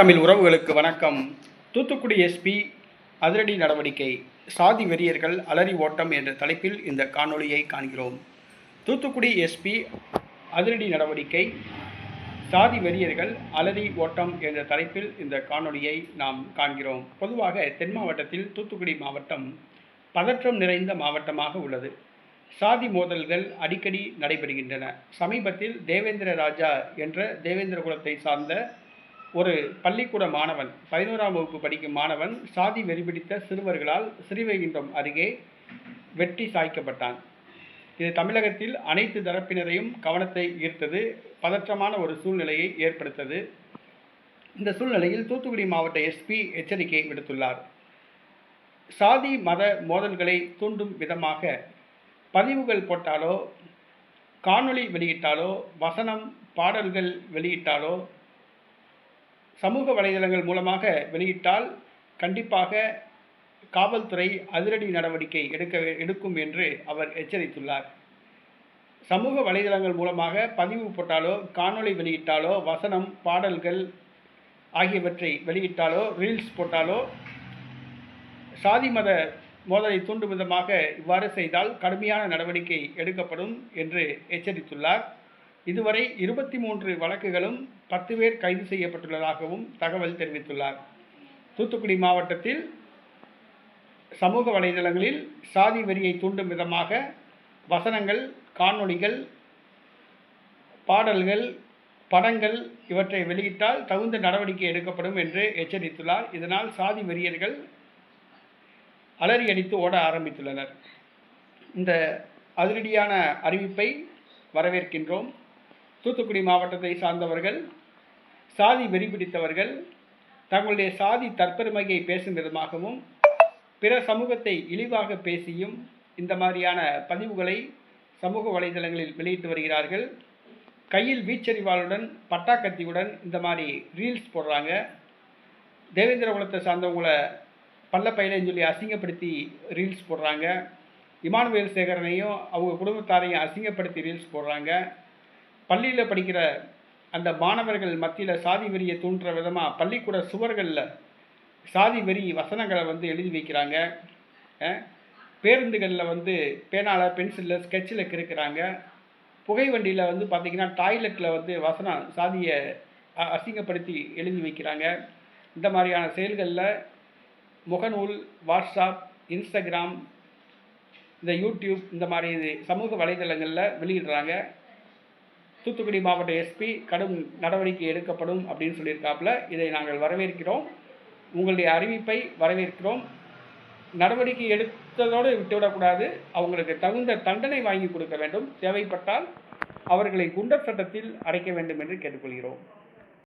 தமிழ் உறவுகளுக்கு வணக்கம். தூத்துக்குடி எஸ்பி அதிரடி நடவடிக்கை சாதி வெறியர்கள் அலறி ஓட்டம் என்ற தலைப்பில் இந்த காணொளியை காண்கிறோம். தூத்துக்குடி எஸ்பி அதிரடி நடவடிக்கை சாதி வெறியர்கள் அலறி ஓட்டம் என்ற தலைப்பில் இந்த காணொளியை நாம் காண்கிறோம். பொதுவாக தென் மாவட்டத்தில் தூத்துக்குடி மாவட்டம் பதற்றம் நிறைந்த மாவட்டமாக உள்ளது. சாதி மோதல்கள் அடிக்கடி நடைபெறுகின்றன. சமீபத்தில் தேவேந்திர ராஜா என்ற தேவேந்திர குலத்தை சார்ந்த ஒரு பள்ளிக்கூட மாணவன் பதினோராம் வகுப்பு படிக்கும் மாணவன் சாதி வெறிபிடித்த சிறுவர்களால் ஸ்ரீவைகுண்டம் அருகே வெட்டி சாய்க்கப்பட்டான். இது தமிழகத்தில் அனைத்து தரப்பினரையும் கவனத்தை ஈர்த்தது பதற்றமான ஒரு சூழ்நிலையை ஏற்படுத்தது. இந்த சூழ்நிலையில் தூத்துக்குடி மாவட்ட எஸ்பி எச்சரிக்கை விடுத்துள்ளார். சாதி மத மோதல்களை தூண்டும் விதமாக பதிவுகள் போட்டாலோ காணொளி வெளியிட்டாலோ வசனம் பாடல்கள் வெளியிட்டாலோ சமூக வலைதளங்கள் மூலமாக வெளியிட்டால் கண்டிப்பாக காவல்துறை அதிரடி நடவடிக்கை எடுக்க எடுக்கும் என்று அவர் எச்சரித்துள்ளார். சமூக வலைதளங்கள் மூலமாக பதிவு போட்டாலோ காணொளி வெளியிட்டாலோ வசனம் பாடல்கள் ஆகியவற்றை வெளியிட்டாலோ ரீல்ஸ் போட்டாலோ சாதி மத மோதலை தூண்டும் விதமாக இவ்வாறு செய்தால் கடுமையான நடவடிக்கை எடுக்கப்படும் என்று எச்சரித்துள்ளார். இதுவரை இருபத்தி மூன்று வழக்குகளும் பத்து பேர் கைது செய்யப்பட்டுள்ளதாகவும் தகவல் தெரிவித்துள்ளார். தூத்துக்குடி மாவட்டத்தில் சமூக வலைதளங்களில் சாதி வெறியை தூண்டும் விதமாக வசனங்கள் காணொளிகள் பாடல்கள் படங்கள் இவற்றை வெளியிட்டால் தகுந்த நடவடிக்கை எடுக்கப்படும் என்று எச்சரித்துள்ளார். இதனால் சாதி வெறியர்கள் அலறி அடித்து ஓட ஆரம்பித்துள்ளனர். இந்த அதிரடியான அறிவிப்பை வரவேற்கின்றோம். தூத்துக்குடி மாவட்டத்தை சார்ந்தவர்கள் சாதி வெறி பிடித்தவர்கள் தங்களுடைய சாதி தற்பெருமையை பேசும் விதமாகவும் பிற சமூகத்தை இழிவாக பேசியும் இந்த மாதிரியான பதிவுகளை சமூக வலைதளங்களில் வெளியிட்டு வருகிறார்கள். கையில் வீச்சறிவாளுடன் பட்டாக்கத்தியுடன் இந்த மாதிரி ரீல்ஸ் போடுறாங்க. தேவேந்திர குலத்தை சார்ந்தவங்கள பல்ல பையலைன்னு சொல்லி அசிங்கப்படுத்தி ரீல்ஸ் போடுறாங்க. இமானுவேல் சேகரனையும் அவங்க குடும்பத்தாரையும் அசிங்கப்படுத்தி ரீல்ஸ் போடுறாங்க. பள்ளியில் படிக்கிற அந்த மாணவர்கள் மத்தியில் சாதி வெறியை தூண்டுற விதமாக பள்ளிக்கூட சுவர்களில் சாதி வெறி வசனங்களை வந்து எழுதி வைக்கிறாங்க. பேருந்துகளில் வந்து பேனால் பென்சிலில் ஸ்கெட்சில் கிறுக்கிறாங்க. புகை வண்டியில் வந்து பார்த்திங்கன்னா டாய்லெட்டில் வந்து வசனம் சாதியை அசிங்கப்படுத்தி எழுதி வைக்கிறாங்க. இந்த மாதிரியான செயல்களில் முகநூல் வாட்ஸ்அப் இன்ஸ்டாகிராம் இந்த யூடியூப் இந்த மாதிரி சமூக வலைதளங்களில் வெளியிடுறாங்க. தூத்துக்குடி மாவட்ட எஸ்பி கடும் நடவடிக்கை எடுக்கப்படும் அப்படின்னு சொல்லியிருக்காப்புல. இதை நாங்கள் வரவேற்கிறோம். உங்களுடைய அறிவிப்பை வரவேற்கிறோம். நடவடிக்கை எடுத்ததோடு விட்டுவிடக்கூடாது. அவங்களுக்கு தகுந்த தண்டனை வாங்கி கொடுக்க வேண்டும். தேவைப்பட்டால் அவர்களை குண்டர் சட்டத்தில் அடைக்க வேண்டும் என்று கேட்டுக்கொள்கிறோம்.